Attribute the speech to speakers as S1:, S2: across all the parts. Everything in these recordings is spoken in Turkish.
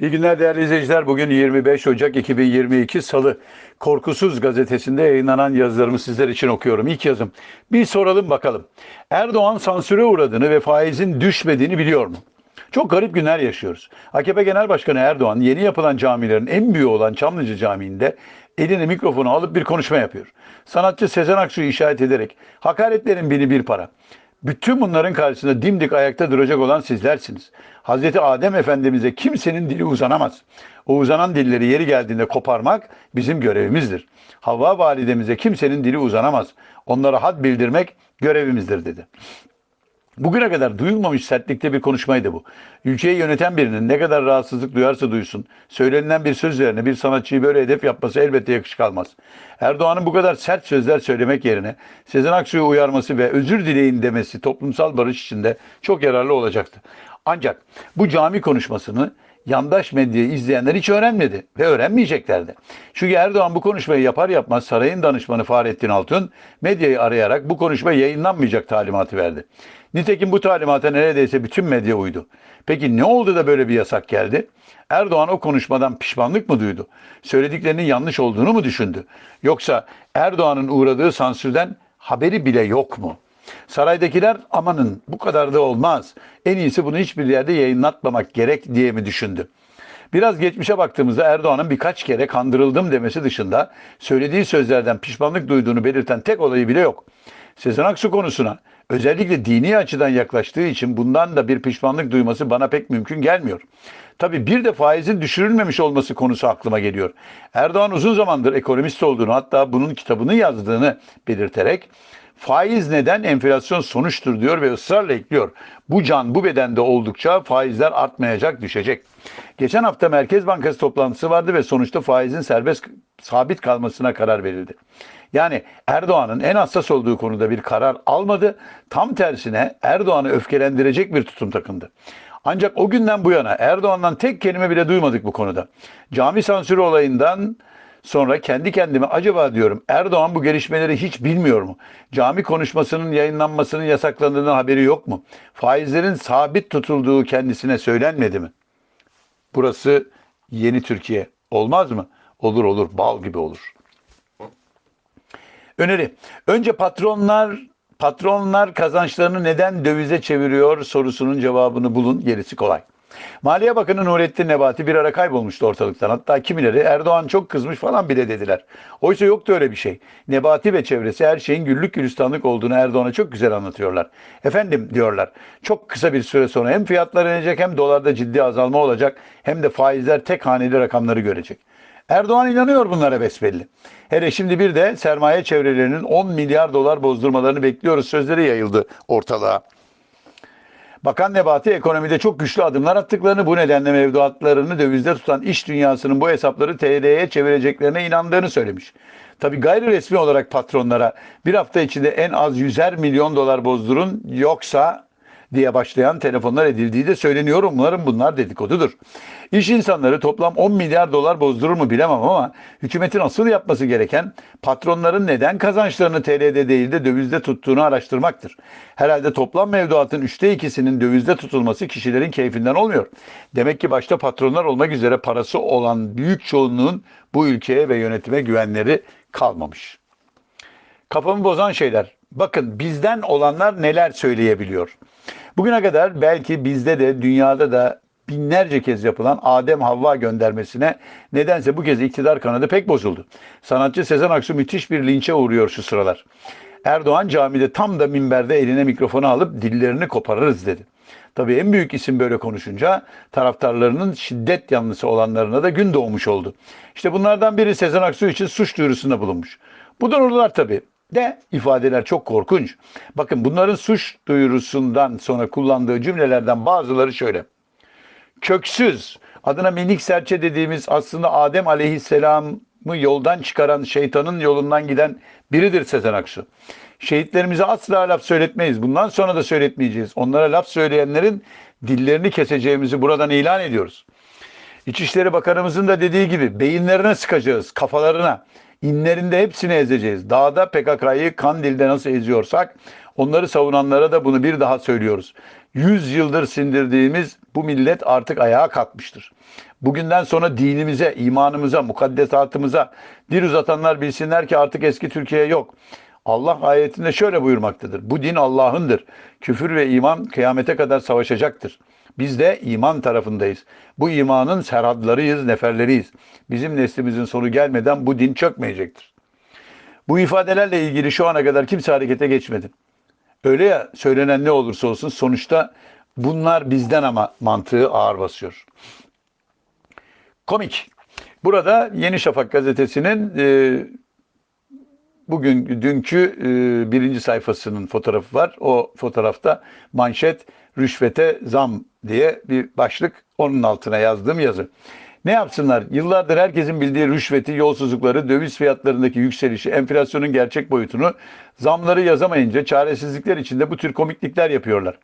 S1: İyi günler değerli izleyiciler. Bugün 25 Ocak 2022 Salı. Korkusuz gazetesinde yayınlanan yazılarımı sizler için okuyorum. İlk yazım. Bir soralım bakalım. Erdoğan sansüre uğradığını ve faizin düşmediğini biliyor mu? Çok garip günler yaşıyoruz. AKP Genel Başkanı Erdoğan yeni yapılan camilerin en büyüğü olan Çamlıca Camii'nde eline mikrofonu alıp bir konuşma yapıyor. Sanatçı Sezen Aksu'yu işaret ederek hakaretlerin bini bir para. Bütün bunların karşısında dimdik ayakta duracak olan sizlersiniz. Hazreti Adem Efendimiz'e kimsenin dili uzanamaz. O uzanan dilleri yeri geldiğinde koparmak bizim görevimizdir. Havva validemize kimsenin dili uzanamaz. Onlara had bildirmek görevimizdir dedi. Bugüne kadar duyulmamış sertlikte bir konuşmaydı bu. Ülkeyi yöneten birinin ne kadar rahatsızlık duyarsa duysun, söylenilen bir söz üzerine bir sanatçıyı böyle hedef yapması elbette yakışık almaz. Erdoğan'ın bu kadar sert sözler söylemek yerine Sezen Aksu'yu uyarması ve özür dileyin demesi toplumsal barış içinde çok yararlı olacaktı. Ancak bu cami konuşmasını yandaş medyayı izleyenler hiç öğrenmedi ve öğrenmeyeceklerdi. Çünkü Erdoğan bu konuşmayı yapar yapmaz sarayın danışmanı Fahrettin Altun medyayı arayarak bu konuşma yayınlanmayacak talimatı verdi. Nitekim bu talimata neredeyse bütün medya uydu. Peki ne oldu da böyle bir yasak geldi? Erdoğan o konuşmadan pişmanlık mı duydu? Söylediklerinin yanlış olduğunu mu düşündü? Yoksa Erdoğan'ın uğradığı sansürden haberi bile yok mu? Saraydakiler amanın bu kadar da olmaz. En iyisi bunu hiçbir yerde yayınlatmamak gerek diye mi düşündü? Biraz geçmişe baktığımızda Erdoğan'ın birkaç kere kandırıldım demesi dışında söylediği sözlerden pişmanlık duyduğunu belirten tek olayı bile yok. Sezen Aksu konusuna özellikle dini açıdan yaklaştığı için bundan da bir pişmanlık duyması bana pek mümkün gelmiyor. Tabii bir de faizin düşürülmemiş olması konusu aklıma geliyor. Erdoğan uzun zamandır ekonomist olduğunu hatta bunun kitabını yazdığını belirterek Faiz neden enflasyon sonuçtur diyor ve ısrarla ekliyor. Bu can bu bedende oldukça faizler artmayacak, düşecek. Geçen hafta Merkez Bankası toplantısı vardı ve sonuçta faizin serbest sabit kalmasına karar verildi. Yani Erdoğan'ın en hassas olduğu konuda bir karar almadı. Tam tersine Erdoğan'ı öfkelendirecek bir tutum takındı. Ancak o günden bu yana Erdoğan'dan tek kelime bile duymadık bu konuda. Cami sansürü olayından Sonra kendi kendime acaba diyorum Erdoğan bu gelişmeleri hiç bilmiyor mu? Cami konuşmasının yayınlanmasının yasaklandığından haberi yok mu? Faizlerin sabit tutulduğu kendisine söylenmedi mi? Burası yeni Türkiye. Olmaz mı? Olur olur. Bal gibi olur. Öneri. Önce patronlar patronlar kazançlarını neden dövize çeviriyor sorusunun cevabını bulun. Gerisi kolay. Maliye Bakanı Nurettin Nebati bir ara kaybolmuştu ortalıktan. Hatta kimileri Erdoğan çok kızmış falan bile dediler. Oysa yoktu öyle bir şey. Nebati ve çevresi her şeyin güllük gülistanlık olduğunu Erdoğan'a çok güzel anlatıyorlar. Efendim diyorlar çok kısa bir süre sonra hem fiyatlar inecek hem dolarda ciddi azalma olacak hem de faizler tek haneli rakamları görecek. Erdoğan inanıyor bunlara besbelli. Hele şimdi bir de sermaye çevrelerinin 10 milyar dolar bozdurmalarını bekliyoruz sözleri yayıldı ortalığa. Bakan Nebati ekonomide çok güçlü adımlar attıklarını bu nedenle mevduatlarını dövizde tutan iş dünyasının bu hesapları TL'ye çevireceklerine inandığını söylemiş. Tabi gayri resmi olarak patronlara bir hafta içinde en az 100'er milyon dolar bozdurun yoksa diye başlayan telefonlar edildiği de söyleniyor. Umarım bunlar dedikodudur. İş insanları toplam 10 milyar dolar bozdurur mu bilemem ama hükümetin asıl yapması gereken patronların neden kazançlarını TL'de değil de dövizde tuttuğunu araştırmaktır. Herhalde toplam mevduatın üçte ikisinin dövizde tutulması kişilerin keyfinden olmuyor. Demek ki başta patronlar olmak üzere parası olan büyük çoğunluğun bu ülkeye ve yönetime güvenleri kalmamış. Kafamı bozan şeyler. Bakın bizden olanlar neler söyleyebiliyor. Bugüne kadar belki bizde de dünyada da binlerce kez yapılan Adem Havva göndermesine nedense bu kez iktidar kanadı pek bozuldu. Sanatçı Sezen Aksu müthiş bir linçe uğruyor şu sıralar. Erdoğan camide tam da minberde eline mikrofonu alıp dillerini koparırız dedi. Tabii en büyük isim böyle konuşunca taraftarlarının şiddet yanlısı olanlarına da gün doğmuş oldu. İşte bunlardan biri Sezen Aksu için suç duyurusunda bulunmuş. Bu doğrular tabii de ifadeler çok korkunç. Bakın bunların suç duyurusundan sonra kullandığı cümlelerden bazıları şöyle. Köksüz, adına minik serçe dediğimiz aslında Adem aleyhisselamı yoldan çıkaran şeytanın yolundan giden biridir Sezen Aksu. Şehitlerimize asla laf söyletmeyiz. Bundan sonra da söyletmeyeceğiz. Onlara laf söyleyenlerin dillerini keseceğimizi buradan ilan ediyoruz. İçişleri Bakanımızın da dediği gibi beyinlerine sıkacağız, kafalarına. İnlerinde hepsini ezeceğiz. Dağda PKK'yı Kandil'de nasıl eziyorsak onları savunanlara da bunu bir daha söylüyoruz. Yüz yıldır sindirdiğimiz bu millet artık ayağa kalkmıştır. Bugünden sonra dinimize, imanımıza, mukaddesatımıza dil uzatanlar bilsinler ki artık eski Türkiye yok. Allah ayetinde şöyle buyurmaktadır. Bu din Allah'ındır. Küfür ve iman kıyamete kadar savaşacaktır. Biz de iman tarafındayız. Bu imanın serhadlarıyız, neferleriyiz. Bizim neslimizin sonu gelmeden bu din çökmeyecektir. Bu ifadelerle ilgili şu ana kadar kimse harekete geçmedi. Öyle ya söylenen ne olursa olsun sonuçta bunlar bizden ama mantığı ağır basıyor. Komik. Burada Yeni Şafak gazetesinin e, bugün dünkü e, birinci sayfasının fotoğrafı var. O fotoğrafta manşet rüşvete zam diye bir başlık onun altına yazdığım yazı. Ne yapsınlar? Yıllardır herkesin bildiği rüşveti, yolsuzlukları, döviz fiyatlarındaki yükselişi, enflasyonun gerçek boyutunu, zamları yazamayınca çaresizlikler içinde bu tür komiklikler yapıyorlar.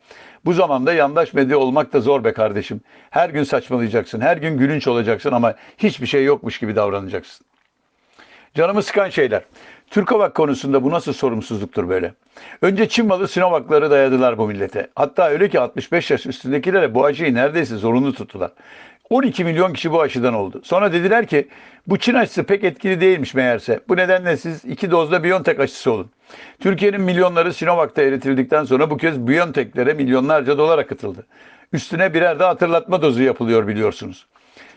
S1: Bu zamanda yandaş medya olmak da zor be kardeşim. Her gün saçmalayacaksın, her gün gülünç olacaksın ama hiçbir şey yokmuş gibi davranacaksın. Canımı sıkan şeyler. Türkovak konusunda bu nasıl sorumsuzluktur böyle? Önce Çin malı Sinovakları dayadılar bu millete. Hatta öyle ki 65 yaş üstündekilere bu aşıyı neredeyse zorunlu tuttular. 12 milyon kişi bu aşıdan oldu. Sonra dediler ki bu Çin aşısı pek etkili değilmiş meğerse. Bu nedenle siz iki dozda Biontech aşısı olun. Türkiye'nin milyonları Sinovac'ta eritildikten sonra bu kez Biontech'lere milyonlarca dolar akıtıldı. Üstüne birer de hatırlatma dozu yapılıyor biliyorsunuz.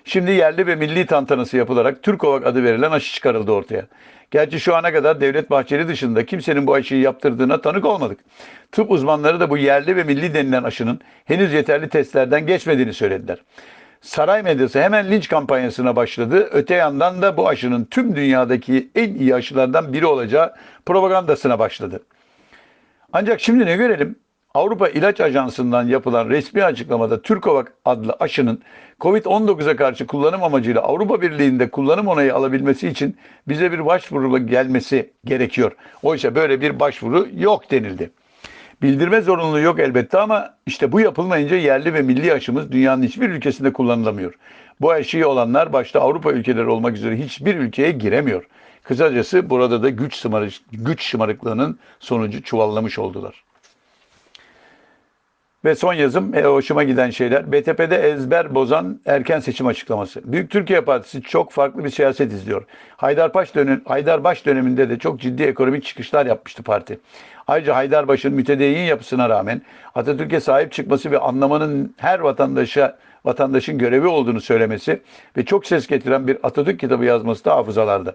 S1: Şimdi yerli ve milli tantanası yapılarak Türkovak adı verilen aşı çıkarıldı ortaya. Gerçi şu ana kadar Devlet Bahçeli dışında kimsenin bu aşıyı yaptırdığına tanık olmadık. Tıp uzmanları da bu yerli ve milli denilen aşının henüz yeterli testlerden geçmediğini söylediler. Saray medyası hemen linç kampanyasına başladı. Öte yandan da bu aşının tüm dünyadaki en iyi aşılardan biri olacağı propagandasına başladı. Ancak şimdi ne görelim? Avrupa İlaç Ajansı'ndan yapılan resmi açıklamada Türkovak adlı aşının Covid-19'a karşı kullanım amacıyla Avrupa Birliği'nde kullanım onayı alabilmesi için bize bir başvuru gelmesi gerekiyor. Oysa böyle bir başvuru yok denildi. Bildirme zorunluluğu yok elbette ama işte bu yapılmayınca yerli ve milli aşımız dünyanın hiçbir ülkesinde kullanılamıyor. Bu aşıyı olanlar başta Avrupa ülkeleri olmak üzere hiçbir ülkeye giremiyor. Kısacası burada da güç, şımarık, güç şımarıklığının sonucu çuvallamış oldular. Ve son yazım e, hoşuma giden şeyler. BTP'de ezber bozan erken seçim açıklaması. Büyük Türkiye Partisi çok farklı bir siyaset izliyor. Haydarbaş, dönem, Haydarbaş döneminde de çok ciddi ekonomik çıkışlar yapmıştı parti. Ayrıca Haydarbaş'ın mütedeyyin yapısına rağmen Atatürk'e sahip çıkması ve anlamanın her vatandaşa vatandaşın görevi olduğunu söylemesi ve çok ses getiren bir Atatürk kitabı yazması da hafızalarda.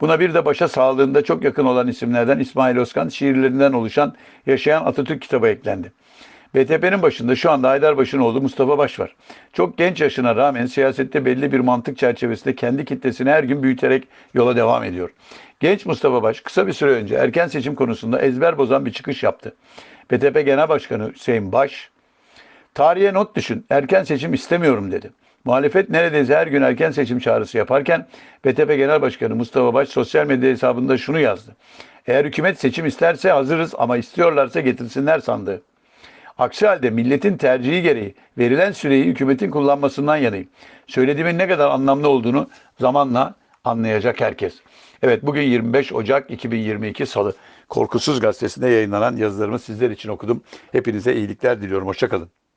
S1: Buna bir de başa sağlığında çok yakın olan isimlerden İsmail Özkan şiirlerinden oluşan Yaşayan Atatürk kitabı eklendi. BTP'nin başında şu anda Haydarbaş'ın oğlu Mustafa Baş var. Çok genç yaşına rağmen siyasette belli bir mantık çerçevesinde kendi kitlesini her gün büyüterek yola devam ediyor. Genç Mustafa Baş kısa bir süre önce erken seçim konusunda ezber bozan bir çıkış yaptı. BTP Genel Başkanı Hüseyin Baş, tarihe not düşün, erken seçim istemiyorum dedi. Muhalefet neredeyse her gün erken seçim çağrısı yaparken BTP Genel Başkanı Mustafa Baş sosyal medya hesabında şunu yazdı. Eğer hükümet seçim isterse hazırız ama istiyorlarsa getirsinler sandığı. Aksi halde milletin tercihi gereği verilen süreyi hükümetin kullanmasından yanayım. Söylediğimin ne kadar anlamlı olduğunu zamanla anlayacak herkes. Evet bugün 25 Ocak 2022 Salı. Korkusuz Gazetesi'nde yayınlanan yazılarımı sizler için okudum. Hepinize iyilikler diliyorum. Hoşçakalın.